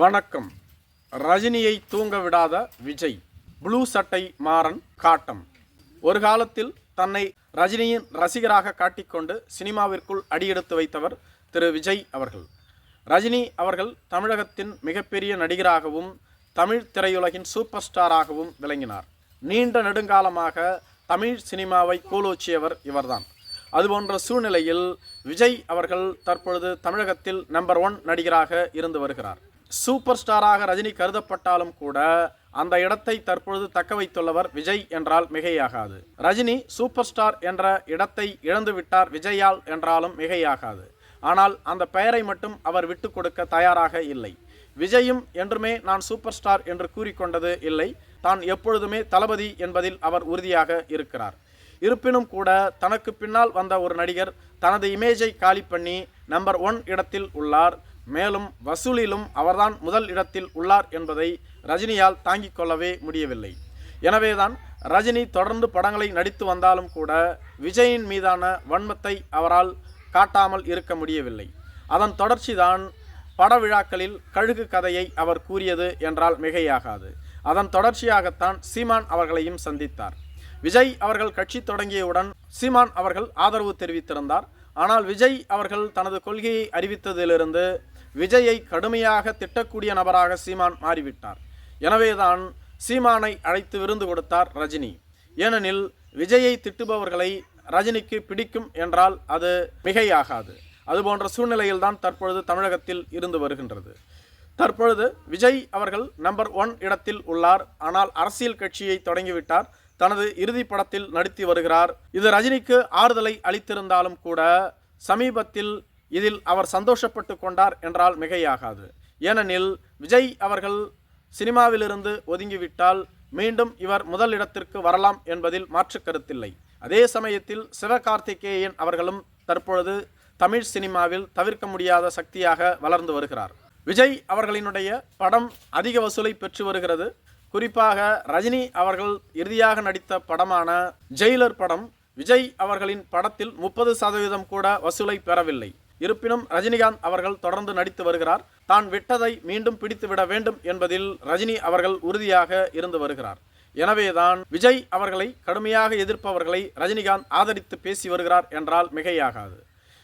வணக்கம். ரஜினியை தூங்க விடாத விஜய். ப்ளூ சட்டை மாறன் காட்டம். ஒரு காலத்தில் தன்னை ரஜினியின் ரசிகராக காட்டிக்கொண்டு சினிமாவிற்குள் அடியெடுத்து வைத்தவர் திரு விஜய் அவர்கள். ரஜினி அவர்கள் தமிழகத்தின் மிகப்பெரிய நடிகராகவும் தமிழ் திரையுலகின் சூப்பர் ஸ்டாராகவும் விளங்கினார். நீண்ட நெடுங்காலமாக தமிழ் சினிமாவை கூலோச்சியவர் இவர்தான். அதுபோன்ற சூழ்நிலையில் விஜய் அவர்கள் தற்பொழுது தமிழகத்தில் நம்பர் ஒன் நடிகராக இருந்து வருகிறார். சூப்பர் ஸ்டாராக ரஜினி கருதப்பட்டாலும் கூட அந்த இடத்தை தற்பொழுது தக்க வைத்துள்ளவர் விஜய் என்றால் மிகையாகாது. ரஜினி சூப்பர் ஸ்டார் என்ற இடத்தை இழந்து விட்டார் விஜயால் என்றாலும் மிகையாகாது. ஆனால் அந்த பெயரை மட்டும் அவர் விட்டு கொடுக்க தயாராக இல்லை. விஜயும் என்றுமே நான் சூப்பர் ஸ்டார் என்று கூறிக்கொண்டது இல்லை. தான் எப்பொழுதுமே தளபதி என்பதில் அவர் உறுதியாக இருக்கிறார். இருப்பினும் கூட தனக்கு பின்னால் வந்த ஒரு நடிகர் தனது இமேஜை காலி பண்ணி நம்பர் ஒன் இடத்தில் உள்ளார். மேலும் வசூலிலும் அவர்தான் முதல் இடத்தில் உள்ளார் என்பதை ரஜினியால் தாங்கிக் கொள்ளவே முடியவில்லை. எனவேதான் ரஜினி தொடர்ந்து படங்களை நடித்து வந்தாலும் கூட விஜயின் மீதான வன்மத்தை அவரால் காட்டாமல் இருக்க முடியவில்லை. அதன் தொடர்ச்சிதான் பட விழாக்களில் கழுகு கதையை அவர் கூறியது என்றால் மிகையாகாது. அதன் தொடர்ச்சியாகத்தான் சீமான் அவர்களையும் சந்தித்தார். விஜய் அவர்கள் கட்சி தொடங்கியவுடன் சீமான் அவர்கள் ஆதரவு தெரிவித்திருந்தார். ஆனால் விஜய் அவர்கள் தனது கொள்கையை அறிவித்ததிலிருந்து விஜயை கடுமையாக திட்டக்கூடிய நபராக சீமான் மாறிவிட்டார். எனவேதான் சீமானை அழைத்து விருந்து கொடுத்தார் ரஜினி. ஏனெனில் விஜயை திட்டுபவர்களை ரஜினிக்கு பிடிக்கும் என்றால் அது மிகையாகாது. அதுபோன்ற சூழ்நிலையில்தான் தற்பொழுது தமிழகத்தில் இருந்து வருகின்றது. தற்பொழுது விஜய் அவர்கள் நம்பர் ஒன் இடத்தில் உள்ளார். ஆனால் அரசியல் கட்சியை தொடங்கிவிட்டார். தனது இறுதி படத்தில் நடித்து வருகிறார். இது ரஜினிக்கு ஆறுதலை அளித்திருந்தாலும் கூட சமீபத்தில் இதில் அவர் சந்தோஷப்பட்டு கொண்டார் என்றால் மிகையாகாது. ஏனெனில் விஜய் அவர்கள் சினிமாவிலிருந்து ஒதுங்கிவிட்டால் மீண்டும் இவர் முதல் இடத்திற்கு வரலாம் என்பதில் மாற்று கருத்தில்லை. அதே சமயத்தில் சிவகார்த்திகேயன் அவர்களும் தற்பொழுது தமிழ் சினிமாவில் தவிர்க்க முடியாத சக்தியாக வளர்ந்து வருகிறார். விஜய் அவர்களினுடைய படம் அதிக வசூலை பெற்று வருகிறது. குறிப்பாக ரஜினி அவர்கள் இறுதியாக நடித்த படமான ஜெயிலர் படம் விஜய் அவர்களின் படத்தில் முப்பது சதவீதம் கூட வசூலை பெறவில்லை. இருப்பினும் ரஜினிகாந்த் அவர்கள் தொடர்ந்து நடித்து வருகிறார். தான் விட்டதை மீண்டும் பிடித்துவிட வேண்டும் என்பதில் ரஜினி அவர்கள் உறுதியாக இருந்து வருகிறார். எனவேதான் விஜய் அவர்களை கடுமையாக எதிர்ப்பவர்களை ரஜினிகாந்த் ஆதரித்து பேசி வருகிறார் என்றால் மிகையாகாது.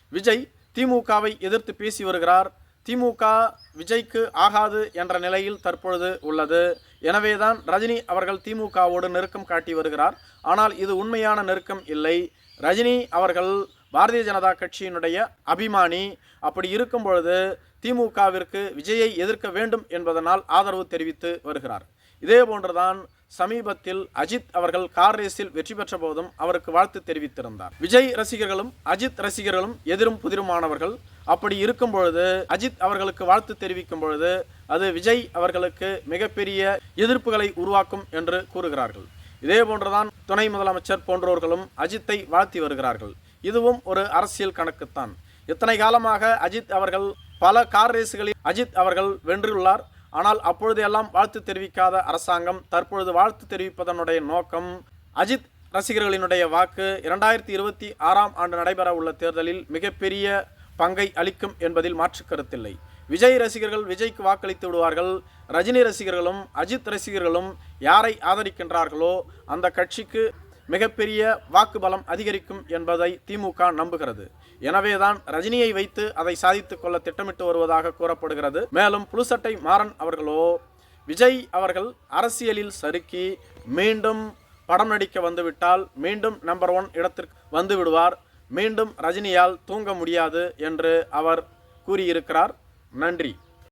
விஜய் திமுகவை எதிர்த்து பேசி வருகிறார். திமுக விஜய்க்கு ஆகாது என்ற நிலையில் தற்பொழுது உள்ளது. எனவேதான் ரஜினி அவர்கள் திமுகவோடு நெருக்கம் காட்டி வருகிறார். ஆனால் இது உண்மையான நெருக்கம் இல்லை. ரஜினி அவர்கள் பாரதிய ஜனதா கட்சியினுடைய அபிமானி அப்படி இருக்கும் பொழுது திமுகவிற்கு விஜயை எதிர்க்க வேண்டும் என்பதனால் ஆதரவு தெரிவித்து வருகிறார். இதே போன்றுதான் சமீபத்தில் அஜித் அவர்கள் கார் ரேஸில் வெற்றி பெற்ற போதும் அவருக்கு வாழ்த்து தெரிவித்திருந்தார். விஜய் ரசிகர்களும் அஜித் ரசிகர்களும் எதிரும் புதிருமானவர்கள். அப்படி இருக்கும் பொழுது அஜித் அவர்களுக்கு வாழ்த்து தெரிவிக்கும் பொழுது அது விஜய் அவர்களுக்கு மிகப்பெரிய எதிர்ப்புகளை உருவாக்கும் என்று கூறுகிறார்கள். இதே போன்றுதான் துணை முதலமைச்சர் போன்றோர்களும் அஜித்தை வாழ்த்தி வருகிறார்கள். இதுவும் ஒரு அரசியல் கணக்குத்தான். இத்தனை காலமாக அஜித் அவர்கள் பல கார் ரேஸுகளில் அஜித் அவர்கள் வென்றுள்ளார். ஆனால் அப்பொழுதெல்லாம் வாழ்த்து தெரிவிக்காத அரசாங்கம் தற்பொழுது வாழ்த்து தெரிவிப்பதனுடைய நோக்கம் அஜித் ரசிகர்களினுடைய வாக்கு இரண்டாயிரத்தி இருபத்தி ஆறாம் ஆண்டு நடைபெற உள்ள தேர்தலில் மிகப்பெரிய பங்கை அளிக்கும் என்பதில் மாற்று கருத்தில்லை. விஜய் ரசிகர்கள் விஜய்க்கு வாக்களித்து விடுவார்கள். ரஜினி ரசிகர்களும் அஜித் ரசிகர்களும் யாரை ஆதரிக்கின்றார்களோ அந்த கட்சிக்கு மிகப்பெரிய வாக்கு பலம் அதிகரிக்கும் என்பதை திமுக நம்புகிறது. எனவேதான் ரஜினியை வைத்து அதை சாதித்துக் கொள்ள திட்டமிட்டு வருவதாக கூறப்படுகிறது. மேலும் புலுசட்டை மாறன் அவர்களோ விஜய் அவர்கள் அரசியலில் சறுக்கி மீண்டும் படம் நடிக்க வந்துவிட்டால் மீண்டும் நம்பர் ஒன் இடத்திற்கு வந்து விடுவார். மீண்டும் ரஜினியால் தூங்க முடியாது என்று அவர் கூறியிருக்கிறார். நன்றி.